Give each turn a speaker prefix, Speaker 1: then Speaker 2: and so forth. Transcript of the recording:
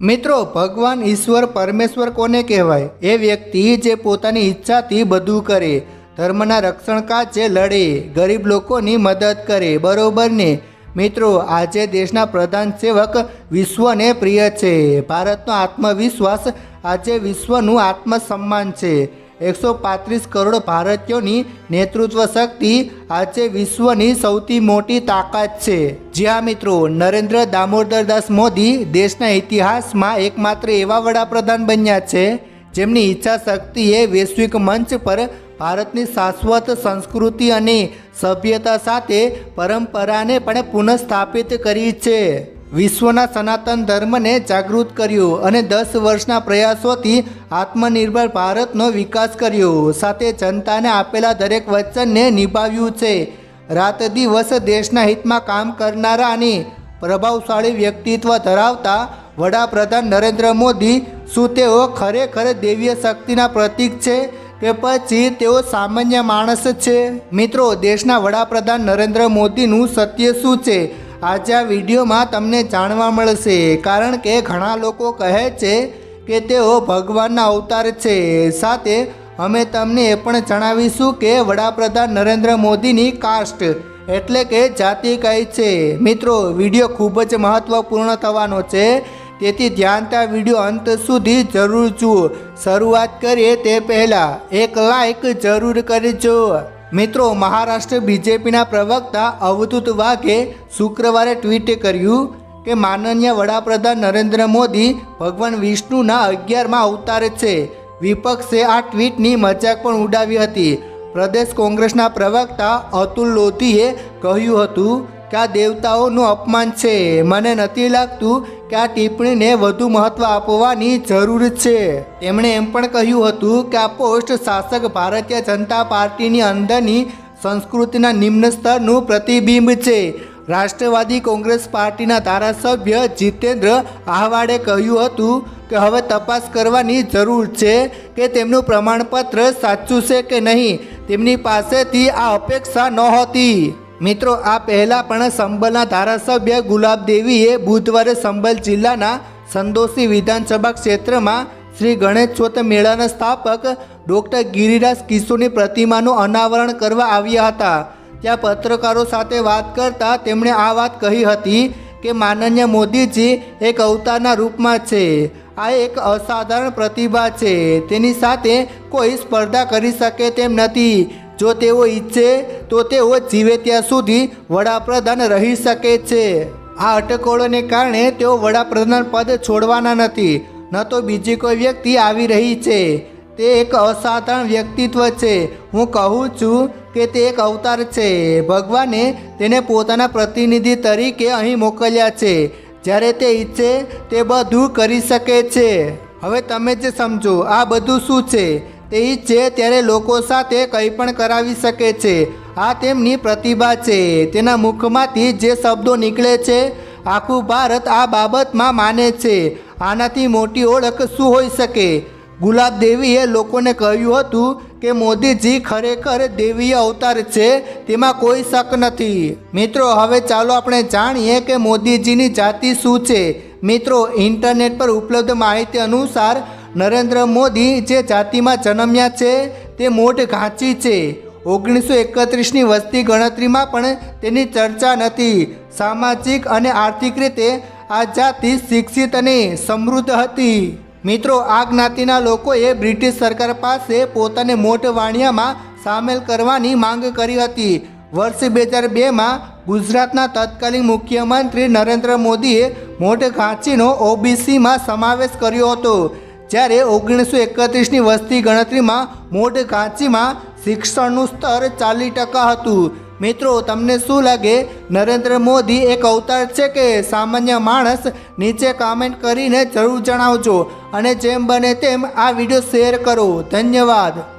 Speaker 1: મિત્રો, ભગવાન ઈશ્વર પરમેશ્વર કોને કહેવાય? એ વ્યક્તિ જે પોતાની ઈચ્છાથી બધું કરે, ધર્મના રક્ષણ કાજે લડે, ગરીબ લોકોની મદદ કરે, બરોબર ને? મિત્રો, આજે દેશના પ્રધાન સેવક વિશ્વને પ્રિય છે. ભારતનો આત્મવિશ્વાસ આજે વિશ્વનું આત્મસન્માન છે. એકસો પાંત્રીસ કરોડ ભારતીયોની નેતૃત્વ શક્તિ આજે વિશ્વની સૌથી મોટી તાકાત છે. જ્યાં મિત્રો, નરેન્દ્ર દામોદર દાસ મોદી દેશના ઇતિહાસમાં એકમાત્ર એવા વડાપ્રધાન બન્યા છે, જેમની ઈચ્છા શક્તિએ વૈશ્વિક મંચ પર ભારતની શાશ્વત સંસ્કૃતિ અને સભ્યતા સાથે પરંપરાને પણ પુનઃસ્થાપિત કરી છે. વિશ્વના સનાતન ધર્મને જાગૃત કર્યું અને દસ વર્ષના પ્રયાસોથી આત્મનિર્ભર ભારતનો વિકાસ કર્યો. સાથે જનતાને આપેલા દરેક વચનને નિભાવ્યું છે. રાત દિવસ દેશના હિતમાં કામ કરનારા અને પ્રભાવશાળી વ્યક્તિત્વ ધરાવતા વડાપ્રધાન નરેન્દ્ર મોદી, શું તેઓ ખરેખર દેવીય શક્તિના પ્રતીક છે કે પછી તેઓ સામાન્ય માણસ છે? મિત્રો, દેશના વડાપ્રધાન નરેન્દ્ર મોદીનું સત્ય શું છે? આજે આ વિડીયોમાં તમને જાણવા મળશે, કારણ કે ઘણા લોકો કહે છે કે તેઓ ભગવાનના અવતાર છે. સાથે અમે તમને એ પણ જણાવીશું કે વડાપ્રધાન નરેન્દ્ર મોદીની કાસ્ટ એટલે કે જાતિ કઈ છે. મિત્રો, વીડિયો ખૂબ જ મહત્વપૂર્ણ થવાનો છે. તેથી ધ્યાનતા વીડિયો અંત સુધી જરૂર જુઓ. શરૂઆત કરીએ તે પહેલાં એક લાઈક જરૂર કરજો. મિત્રો, મહારાષ્ટ્ર બીજેપીના પ્રવક્તા અવધૂત વાઘે શુક્રવારે ટ્વીટ કર્યું કે માનનીય વડાપ્રધાન નરેન્દ્ર મોદી ભગવાન વિષ્ણુના અગિયારમાં અવતાર છે. વિપક્ષે આ ટ્વીટની મજાક પણ ઉડાવી હતી. પ્રદેશ કોંગ્રેસના પ્રવક્તા અતુલ લોધીએ કહ્યું હતું કે આ દેવતાઓનું અપમાન છે. મને નથી લાગતું કે આ ટિપ્પણીને વધુ મહત્ત્વ આપવાની જરૂર છે. તેમણે એમ પણ કહ્યું હતું કે આ પોસ્ટ શાસક ભારતીય જનતા પાર્ટીની અંદરની સંસ્કૃતિના નિમ્ન સ્તરનું પ્રતિબિંબ છે. રાષ્ટ્રવાદી કોંગ્રેસ પાર્ટીના ધારાસભ્ય જીતેન્દ્ર આહવાડે કહ્યું હતું કે હવે તપાસ કરવાની જરૂર છે કે તેમનું પ્રમાણપત્ર સાચું છે કે નહીં. તેમની પાસેથી આ અપેક્ષા નહોતી. મિત્રો, આ પહેલાં પણ સંબલના ધારાસભ્ય ગુલાબ દેવીએ બુધવારે સંબલ જિલ્લાના સંદોષી વિધાનસભા ક્ષેત્રમાં શ્રી ગણેશોત મેળાના સ્થાપક ડૉક્ટર ગિરિરાજ કિશોરની પ્રતિમાનું અનાવરણ કરવા આવ્યા હતા. ત્યાં પત્રકારો સાથે વાત કરતા તેમણે આ વાત કહી હતી કે, માનનીય મોદીજી, એક અવતારના રૂપમાં છે. આ એક અસાધારણ પ્રતિભા છે. તેની સાથે કોઈ સ્પર્ધા કરી શકે તેમ નથી. જો તેઓ ઈચ્છે, તો તેઓ જીવે ત્યાં સુધી વડાપ્રધાન રહી શકે છે. આ અટકળોને કારણે તેઓ વડાપ્રધાન પદ છોડવાના નથી. ન તો બીજી કોઈ વ્યક્તિ આવી રહી છે. તે એક અસાધારણ વ્યક્તિત્વ છે. હું કહું છું કે તે એક અવતાર છે. ભગવાને તેને પોતાના પ્રતિનિધિ તરીકે અહીં મોકલ્યા છે. જ્યારે તે ઈચ્છે, તે બધું કરી શકે છે. હવે તમે જે સમજો, આ બધું શું છે? તે ઈચ્છે ત્યારે લોકો સાથે કંઈ પણ કરાવી શકે છે. આ તેમની પ્રતિભા છે. તેના મુખમાંથી જે શબ્દો નીકળે છે, આખું ભારત આ બાબતમાં માને છે. આનાથી મોટી ઓળખ શું હોઈ શકે? ગુલાબ દેવીએ લોકોને કહ્યું હતું કે મોદીજી ખરેખર દેવીય અવતાર છે, તેમાં કોઈ શક નથી. મિત્રો, હવે ચાલો આપણે જાણીએ કે મોદીજીની જાતિ શું છે. મિત્રો, ઇન્ટરનેટ પર ઉપલબ્ધ માહિતી અનુસાર નરેન્દ્ર મોદી જે જાતિમાં જન્મ્યા છે, તે મોટ ઘાંચી છે. ઓગણીસો એકત્રીસની વસ્તી ગણતરીમાં પણ તેની ચર્ચા નથી. સામાજિક અને આર્થિક રીતે આ જાતિ શિક્ષિત અને સમૃદ્ધ હતી. મિત્રો, આ જ્ઞાતિના લોકોએ બ્રિટિશ સરકાર પાસે પોતાને મોટ વાણિયામાં સામેલ કરવાની માંગ કરી હતી. વર્ષ બે હજાર બેમાં ગુજરાતના તત્કાલીન મુખ્યમંત્રી નરેન્દ્ર મોદીએ મોટ ઘાંચીનો ઓબીસીમાં સમાવેશ કર્યો હતો. જ્યારે ઓગણીસો એકત્રીસની વસ્તી ગણતરીમાં મોઢ ઘાંચીમાં શિક્ષણનું સ્તર ચાલીસ ટકા હતું. મિત્રો, તમને શું લાગે? નરેન્દ્ર મોદી એક અવતાર છે કે સામાન્ય માણસ? નીચે કમેન્ટ કરીને જરૂર જણાવજો. અને જેમ બને તેમ આ વીડિયો શેર કરો. ધન્યવાદ.